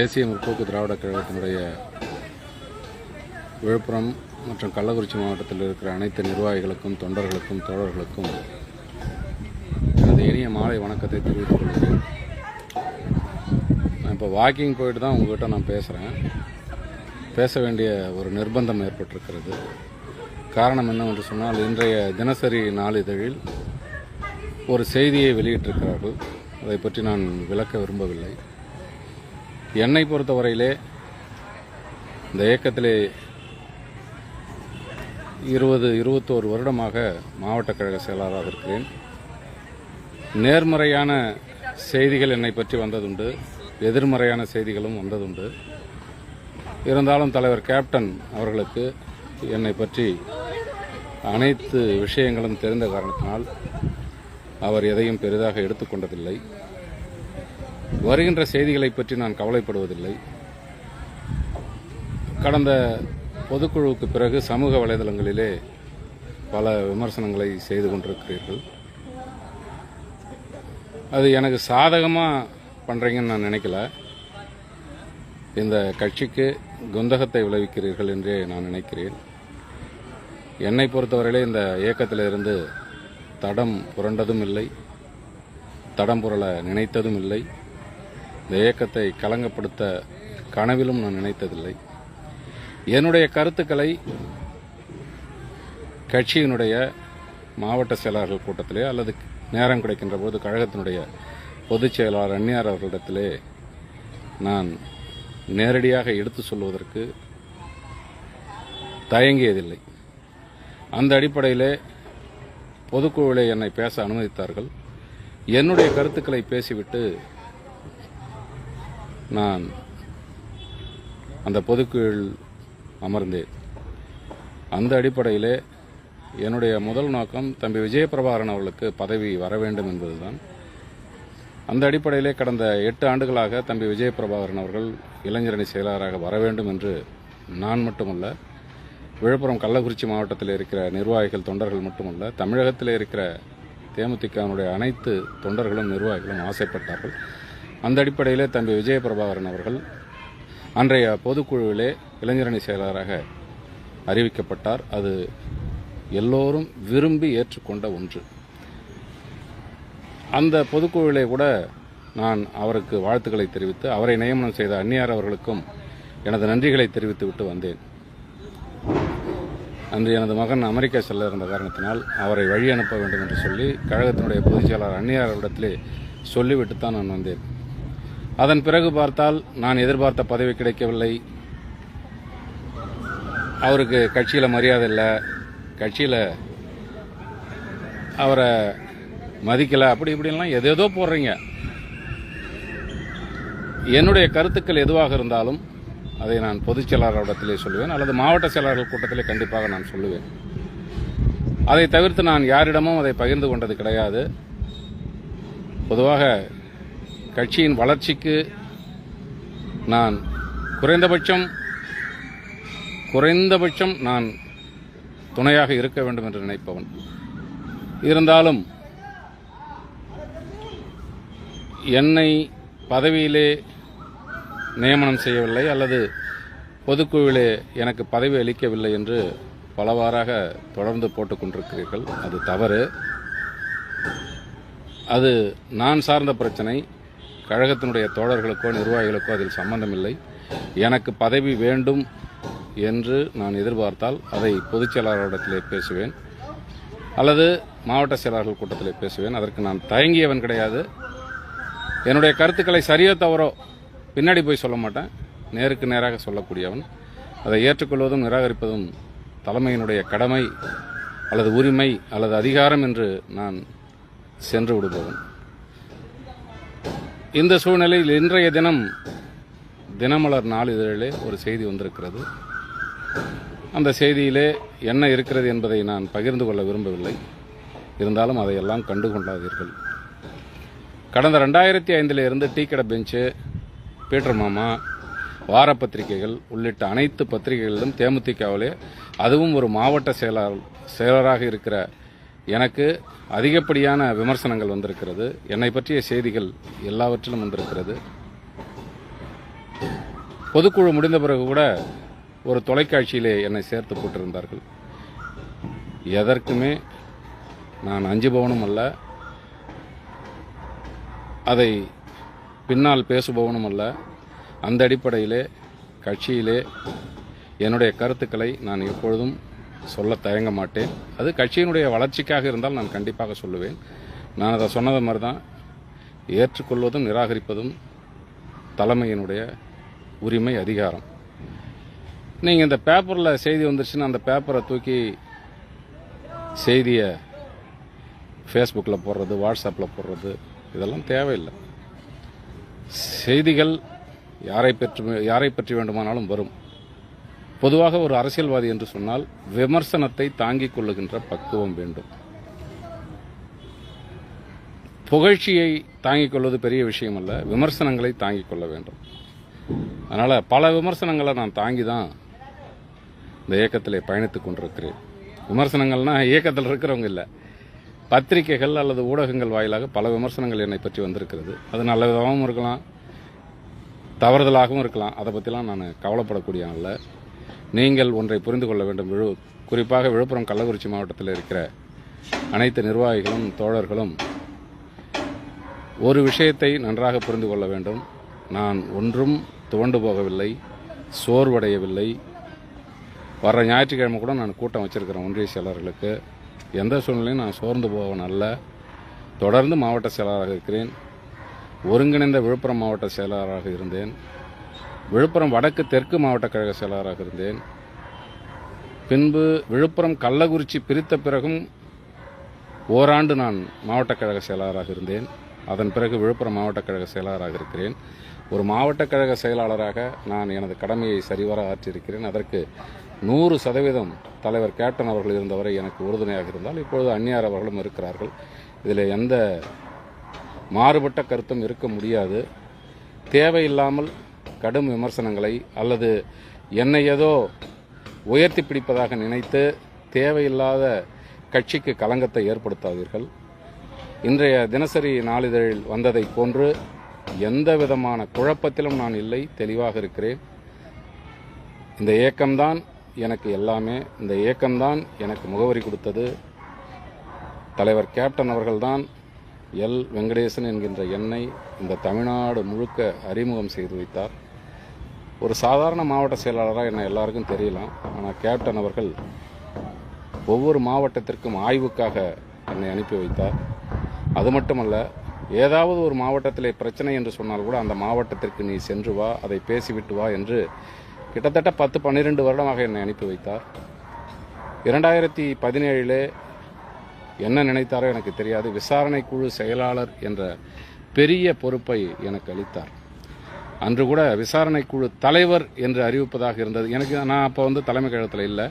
தேசிய முற்போக்கு திராவிட கழகத்தினுடைய விழுப்புரம் மற்றும் கள்ளக்குறிச்சி மாவட்டத்தில் இருக்கிற அனைத்து நிர்வாகிகளுக்கும் தொண்டர்களுக்கும் தோழர்களுக்கும் எனது இனிய மாலை வணக்கத்தை தெரிவித்துக் கொள்கிறேன். நான் இப்போ வாக்கிங் போயிட்டு தான் உங்ககிட்ட நான் பேசுகிறேன் பேச வேண்டிய ஒரு நிர்பந்தம் ஏற்பட்டிருக்கிறது. காரணம் என்னவென்று சொன்னால் இன்றைய தினசரி நாளிதழில் ஒரு செய்தியை வெளியிட்டிருக்கிறார்கள். அதை பற்றி நான் விளக்க விரும்பவில்லை. என்னை பொறுத்தவரையிலே இந்த இயக்கத்திலே இருபது இருபத்தோரு வருடமாக மாவட்ட கழக செயலாளராக இருக்கிறேன். நேர்மறையான செய்திகள் என்னை பற்றி வந்ததுண்டு. எதிர்மறையான செய்திகளும் வந்ததுண்டு. இருந்தாலும் தலைவர் கேப்டன் அவர்களுக்கு என்னை பற்றி அனைத்து விஷயங்களும் தெரிந்த காரணத்தினால் அவர் எதையும் பெரிதாக எடுத்துக்கொண்டதில்லை. வருகின்ற செய்திகளை பற்றி நான் கவலைப்படுவதில்லை. கடந்த பொதுக்குழுவுக்கு பிறகு சமூக வலைதளங்களிலே பல விமர்சனங்களை செய்து கொண்டிருக்கிறீர்கள். அது எனக்கு சாதகமாக பண்ணுறீங்கன்னு நான் நினைக்கல. இந்த கட்சிக்கு குந்தகத்தை விளைவிக்கிறீர்கள் என்றே நான் நினைக்கிறேன். என்னை பொறுத்தவரையிலே இந்த இயக்கத்திலிருந்து தடம் புரண்டதும் இல்லை. தடம் புரள நினைத்ததும் இல்லை. இந்த இயக்கத்தை கலங்கப்படுத்த கனவிலும் நான் நினைத்ததில்லை. என்னுடைய கருத்துக்களை கட்சியினுடைய மாவட்ட செயலாளர்கள் கூட்டத்திலே அல்லது நேரம் கிடைக்கின்ற போது கழகத்தினுடைய பொதுச் செயலாளர் அந்நியார் அவர்களிடத்திலே நான் நேரடியாக எடுத்து சொல்வதற்கு தயங்கியதில்லை. அந்த அடிப்படையிலே பொதுக்குழுவிலே என்னை பேச அனுமதித்தார்கள். என்னுடைய கருத்துக்களை பேசிவிட்டு நான் அந்த பொதுக்குழுவில் அமர்ந்தேன். அந்த அடிப்படையிலே என்னுடைய முதல் நோக்கம் தம்பி விஜயபிரபாகரன் அவர்களுக்கு பதவி வர வேண்டும் என்பதுதான். அந்த அடிப்படையிலே கடந்த எட்டு ஆண்டுகளாக தம்பி விஜயபிரபாகரன் அவர்கள் இளைஞரணி செயலாளராக வர வேண்டும் என்று நான் மட்டுமல்ல விழுப்புரம் கள்ளக்குறிச்சி மாவட்டத்தில் இருக்கிற நிர்வாகிகள் தொண்டர்கள் மட்டுமல்ல தமிழகத்தில் இருக்கிற தேமுதிகனுடைய அனைத்து தொண்டர்களும் நிர்வாகிகளும் ஆசைப்பட்டார்கள். அந்த அடிப்படையிலே தம்பி விஜயபிரபாகரன் அவர்கள் அன்றைய பொதுக்குழுவிலே இளைஞரணி செயலாளராக அறிவிக்கப்பட்டார். அது எல்லோரும் விரும்பி ஏற்றுக்கொண்ட ஒன்று. அந்த பொதுக்குழுவிலே கூட நான் அவருக்கு வாழ்த்துக்களை தெரிவித்து அவரை நியமனம் செய்த அந்நியார் அவர்களுக்கும் எனது நன்றிகளை தெரிவித்து விட்டு வந்தேன். அன்று எனது மகன் அமெரிக்கா செல்ல இருந்த காரணத்தினால் அவரை வழி அனுப்ப வேண்டும் என்று சொல்லி கழகத்தினுடைய பொதுச் செயலாளர் அந்நியார் அவரிடத்திலே சொல்லிவிட்டு தான் நான் வந்தேன். அதன் பிறகு பார்த்தால் நான் எதிர்பார்த்த பதவி கிடைக்கவில்லை. அவருக்கு கட்சியில் மரியாதை இல்லை. கட்சியில் அவரை மதிக்கலை. அப்படி இப்படின்லாம் எதேதோ போடுறீங்க. என்னுடைய கருத்துக்கள் எதுவாக இருந்தாலும் அதை நான் பொதுச் செயலாளரிடத்திலே சொல்லுவேன். அல்லது மாவட்ட செயலாளர்கள் கூட்டத்திலே கண்டிப்பாக நான் சொல்லுவேன். அதை தவிர்த்து நான் யாரிடமும் அதை பகிர்ந்து கொண்டது கிடையாது. பொதுவாக கட்சியின் வளர்ச்சிக்கு நான் குறைந்தபட்சம் குறைந்தபட்சம் நான் துணையாக இருக்க வேண்டும் என்று நினைப்பவன். இருந்தாலும் என்னை பதவியிலே நியமனம் செய்யவில்லை அல்லது பொதுக்குழுவிலே எனக்கு பதவி அளிக்கவில்லை என்று பலவாறாக தொடர்ந்து போட்டுக் கொண்டிருக்கிறீர்கள். அது தவறு. அது நான் சார்ந்த பிரச்சனை. கழகத்தினுடைய தோழர்களுக்கோ நிர்வாகிகளுக்கோ அதில் சம்பந்தமில்லை. எனக்கு பதவி வேண்டும் என்று நான் எதிர்பார்த்தால் அதை பொதுச் செயலாளரிடத்திலே பேசுவேன். அல்லது மாவட்ட செயலாளர்கள் கூட்டத்திலே பேசுவேன். அதற்கு நான் தயங்கியவன் கிடையாது. என்னுடைய கருத்துக்களை சரியோ தவறோ பின்னாடி போய் சொல்ல மாட்டேன். நேருக்கு நேராக சொல்லக்கூடியவன். அதை ஏற்றுக்கொள்வதும் நிராகரிப்பதும் தலைமையினுடைய கடமை அல்லது உரிமை அல்லது அதிகாரம் என்று நான் சென்று விடுபவன். இந்த சூழ்நிலையில் இன்றைய தினம் தினமலர் நாளிதழிலே ஒரு செய்தி வந்திருக்கிறது. அந்த செய்தியிலே என்ன இருக்கிறது என்பதை நான் பகிர்ந்து கொள்ள விரும்பவில்லை. இருந்தாலும் அதையெல்லாம் கண்டுகொள்ளாதீர்கள் கடந்த ரெண்டாயிரத்தி ஐந்தில் இருந்து டீ கடை பெஞ்சு பீட்டர் மாமா வார பத்திரிகைகள் உள்ளிட்ட அனைத்து பத்திரிகைகளிலும் தேமுதிகவிலே அதுவும் ஒரு மாவட்ட செயலாளர் செயலராக இருக்கிற எனக்கு அதிகப்படியான விமர்சனங்கள் வந்திருக்கிறது. என்னை பற்றிய செய்திகள் எல்லாவற்றிலும் வந்திருக்கிறது. பொதுக்குழு முடிந்த பிறகு கூட ஒரு தொலைக்காட்சியிலே என்னை சேர்த்து போட்டிருந்தார்கள். எதற்குமே நான் அஞ்சுபவனும் அல்ல. அதை பின்னால் பேசுபவனும் அல்ல. அந்த அடிப்படையிலே கட்சியிலே என்னுடைய கருத்துக்களை நான் எப்பொழுதும் சொல்ல தயங்க மாட்டேன். அது கட்சியினுடைய வளர்ச்சிக்காக இருந்தால் நான் கண்டிப்பாக சொல்லுவேன். நான் அதை சொன்னது மாதிரி தான் ஏற்றுக்கொள்வதும் நிராகரிப்பதும் தலைமையினுடைய உரிமை அதிகாரம். நீங்கள் இந்த பேப்பரில் செய்தி வந்துருச்சுன்னா அந்த பேப்பரை தூக்கி செய்தியை ஃபேஸ்புக்கில் போடுறது வாட்ஸ்அப்பில் போடுறது இதெல்லாம் தேவையில்லை. செய்திகள் யாரை பற்றி யாரை பற்றி வேண்டுமானாலும் வரும். பொதுவாக ஒரு அரசியல்வாதி என்று சொன்னால் விமர்சனத்தை தாங்கிக் கொள்ளுகின்ற பக்குவம் வேண்டும். புகழ்ச்சியை தாங்கிக் கொள்வது பெரிய விஷயம் அல்ல விமர்சனங்களை தாங்கிக் கொள்ள வேண்டும். அதனால் பல விமர்சனங்களை நான் தாங்கி தான் இந்த இயக்கத்தில் பயணித்துக் கொண்டிருக்கிறேன். விமர்சனங்கள்னா இயக்கத்தில் இருக்கிறவங்க இல்லை. பத்திரிகைகள் அல்லது ஊடகங்கள் வாயிலாக பல விமர்சனங்கள் என்னை பற்றி வந்திருக்கிறது. அது நல்ல விதமாகவும் இருக்கலாம் தவறுதலாகவும் இருக்கலாம். அதை பற்றிலாம் நான் கவலைப்படக்கூடிய அல்ல நீங்கள் ஒன்றை புரிந்து கொள்ள வேண்டும். விழு குறிப்பாக விழுப்புரம் கள்ளக்குறிச்சி மாவட்டத்தில் இருக்கிற அனைத்து நிர்வாகிகளும் தோழர்களும் ஒரு விஷயத்தை நன்றாக புரிந்து கொள்ள வேண்டும். நான் ஒன்றும் துவண்டு போகவில்லை சோர்வடையவில்லை. வர ஞாயிற்றுக்கிழமை கூட நான் கூட்டம் வச்சுருக்கிறேன் ஒன்றிய செயலர்களுக்கு எந்த சூழ்நிலையும் நான் சோர்ந்து போவன் அல்ல. தொடர்ந்து மாவட்ட செயலாளராக இருக்கிறேன். ஒருங்கிணைந்த விழுப்புரம் மாவட்ட செயலாளராக இருந்தேன். விழுப்புரம் வடக்கு தெற்கு மாவட்ட கழக செயலாளராக இருந்தேன். பின்பு விழுப்புரம் கள்ளக்குறிச்சி பிரித்த பிறகும் ஓராண்டு நான் மாவட்ட கழக செயலாளராக இருந்தேன். அதன் பிறகு விழுப்புரம் மாவட்ட கழக செயலாளராக இருக்கிறேன். ஒரு மாவட்ட கழக செயலாளராக நான் எனது கடமையை சரிவர ஆற்றியிருக்கிறேன். அதற்கு நூறு சதவீதம் தலைவர் கேப்டன் அவர்கள் இருந்தவரை எனக்கு உறுதுணையாக இருந்தால் இப்பொழுது அந்நியார் அவர்களும் இருக்கிறார்கள். இதில் எந்த மாறுபட்ட கருத்தும் இருக்க முடியாது. தேவையில்லாமல் கடும் விமர்சனங்களை அல்லது என்னை ஏதோ உயர்த்தி பிடிப்பதாக நினைத்து தேவையில்லாத கட்சிக்கு களங்கத்தை ஏற்படுத்தாதீர்கள். இன்றைய தினசரி நாளிதழில் வந்ததை போன்று எந்த விதமான குழப்பத்திலும் நான் இல்லை தெளிவாக இருக்கிறேன். இந்த இயக்கம்தான் எனக்கு எல்லாமே இந்த இயக்கம்தான் எனக்கு முகவரி கொடுத்தது. தலைவர் கேப்டன் அவர்கள்தான் எல். வெங்கடேசன் என்கின்ற எண்ணை இந்த தமிழ்நாடு முழுக்க அறிமுகம் செய்து வைத்தார். ஒரு சாதாரண மாவட்ட செயலாளராக என்ன எல்லாருக்கும் தெரியலாம் ஆனால் கேப்டன் அவர்கள் ஒவ்வொரு மாவட்டத்திற்கும் ஆய்வுக்காக என்னை அனுப்பி வைத்தார். அது மட்டுமல்ல ஏதாவது ஒரு மாவட்டத்தில் பிரச்சனை என்று சொன்னால் கூட அந்த மாவட்டத்திற்கு நீ சென்று வா அதை பேசிவிட்டு வா என்று கிட்டத்தட்ட பத்து பன்னிரெண்டு வருடமாக என்னை அனுப்பி வைத்தார். இரண்டாயிரத்தி பதினேழிலே என்ன நினைத்தாரோ எனக்கு தெரியாது. விசாரணை குழு செயலாளர் என்ற பெரிய பொறுப்பை எனக்கு அளித்தார். அன்று கூட விசாரணை குழு தலைவர் என்று அறிவிப்பதாக இருந்தது. எனக்கு நான் அப்போ வந்து தலைமை கழகத்தில் இல்லை.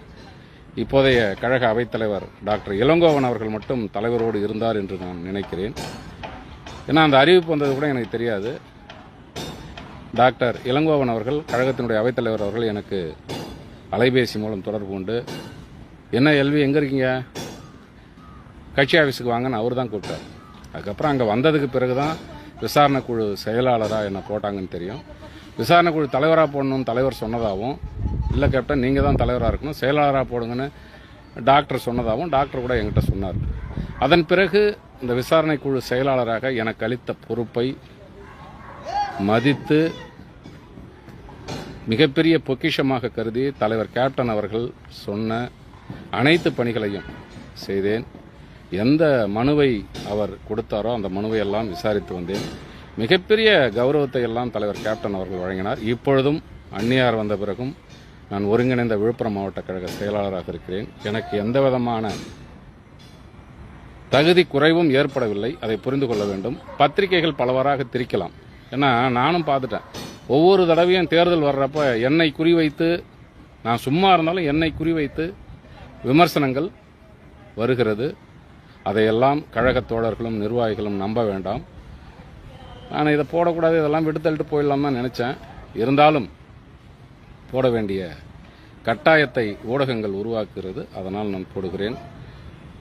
இப்போதைய கழக அவைத்தலைவர் டாக்டர் இளங்கோவன் அவர்கள் மட்டும் தலைவரோடு இருந்தார் என்று நான் நினைக்கிறேன். ஏன்னா அந்த அறிவிப்பு வந்தது கூட எனக்கு தெரியாது. டாக்டர் இளங்கோவன் அவர்கள் கழகத்தினுடைய அவைத்தலைவர் அவர்கள் எனக்கு அலைபேசி மூலம் தொடர்பு கொண்டு என்ன எல்வி எங்கே இருக்கீங்க? கட்சி ஆஃபீஸுக்கு வாங்கன்னு அவர் தான் கூப்பிட்டார். அதுக்கப்புறம் அங்கே வந்ததுக்கு பிறகு தான் விசாரணை குழு செயலாளராக என்னை போட்டாங்கன்னு தெரியும். விசாரணை குழு தலைவராக போடணும்னு தலைவர் சொன்னதாகவும் இல்லை கேப்டன் நீங்கள் தான் தலைவராக இருக்கணும். செயலாளராக போடுங்கன்னு டாக்டர் சொன்னதாகவும் டாக்டர் கூட என்கிட்ட சொன்னார். அதன் பிறகு இந்த விசாரணை குழு செயலாளராக எனக்கு அளித்த பொறுப்பை மதித்து மிகப்பெரிய பொக்கிஷமாக கருதி தலைவர் கேப்டன் அவர்கள் சொன்ன அனைத்து பணிகளையும் செய்தேன். எந்த மனுவை அவர் கொடுத்தாரோ அந்த மனுவை எல்லாம் விசாரித்து வந்தேன். மிகப்பெரிய கௌரவத்தை எல்லாம் தலைவர் கேப்டன் அவர்கள் வழங்கினார். இப்பொழுதும் அந்நியார் வந்த பிறகும் நான் ஒருங்கிணைந்த விழுப்புரம் மாவட்ட கழக செயலாளராக இருக்கிறேன். எனக்கு எந்த விதமான தகுதி குறைவும் ஏற்படவில்லை. அதை புரிந்து கொள்ள வேண்டும். பத்திரிகைகள் பலவாறாக திரிக்கலாம். ஏன்னா நானும் பார்த்துட்டேன். ஒவ்வொரு தடவையும் தேர்தல் வர்றப்ப என்னை குறிவைத்து நான் சும்மா இருந்தாலும் என்னை குறிவைத்து விமர்சனங்கள் வருகிறது. அதையெல்லாம் கழகத் தோழர்களும் நிர்வாகிகளும் நம்ப வேண்டாம். நான் இதை போடக்கூடாது இதெல்லாம் விடுத்தள்ளிட்டு போயிடலாம் தான் நினச்சேன். இருந்தாலும் போட வேண்டிய கட்டாயத்தை ஊடகங்கள் உருவாக்குகிறது. அதனால் நான் போடுகிறேன்.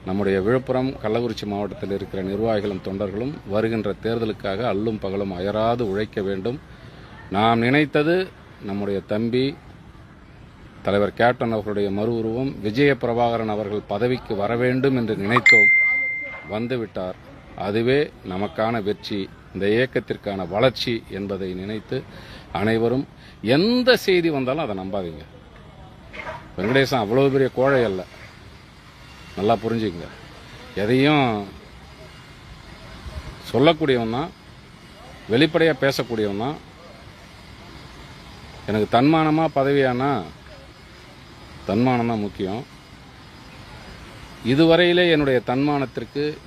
நம்முடைய விழுப்புரம் கள்ளக்குறிச்சி மாவட்டத்தில் இருக்கிற நிர்வாகிகளும் தொண்டர்களும் வருகின்ற தேர்தலுக்காக அல்லும் பகலும் அயராது உழைக்க வேண்டும். நாம் நினைத்தது நம்முடைய தம்பி தலைவர் கேப்டன் அவர்களுடைய மறு உருவம் விஜய பிரபாகரன் அவர்கள் பதவிக்கு வர வேண்டும் என்று நினைத்தோம். வந்துவிட்டார். அதுவே நமக்கான வெற்றி இந்த இயக்கத்திற்கான வளர்ச்சி என்பதை நினைத்து அனைவரும் எந்த செய்தி வந்தாலும் அதை நம்பாதீங்க. வெங்கடேசன் அவ்வளோ பெரிய கோழை அல்ல. நல்லா புரிஞ்சுக்கங்க. எதையும் சொல்லக்கூடியவன் தான் வெளிப்படையாக பேசக்கூடியவன் தான். எனக்கு தன்மானமாக பதவியானா தன்மானம் தான் முக்கியம். இதுவரையிலே என்னுடைய தன்மானத்திற்கு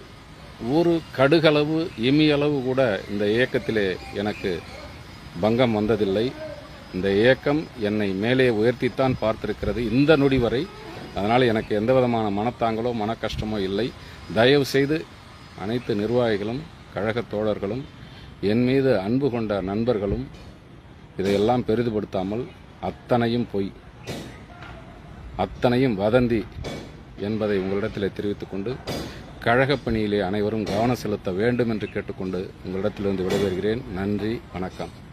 ஒரு கடுகளவு இமியளவு கூட இந்த இயக்கத்திலே எனக்கு பங்கம் வந்ததில்லை. இந்த இயக்கம் என்னை மேலே உயர்த்தித்தான் பார்த்திருக்கிறது. இந்த நொடி வரை அதனால் எனக்கு எந்த விதமான மனத்தாங்களோ மன கஷ்டமோ இல்லை. தயவு செய்து அனைத்து நிர்வாகிகளும் கழகத் தோழர்களும் என் மீது அன்பு கொண்ட நண்பர்களும் இதையெல்லாம் பெரிதுபடுத்தாமல் அத்தனையும் பொய். அத்தனையும் வதந்தி. என்பதை உங்களிடத்தில் தெரிவித்துக் கொண்டு கழகப் பணியிலே அனைவரும் கவனம் செலுத்த வேண்டும் என்று கேட்டுக்கொண்டு உங்களிடத்திலிருந்து விடைபெறுகிறேன். நன்றி வணக்கம்.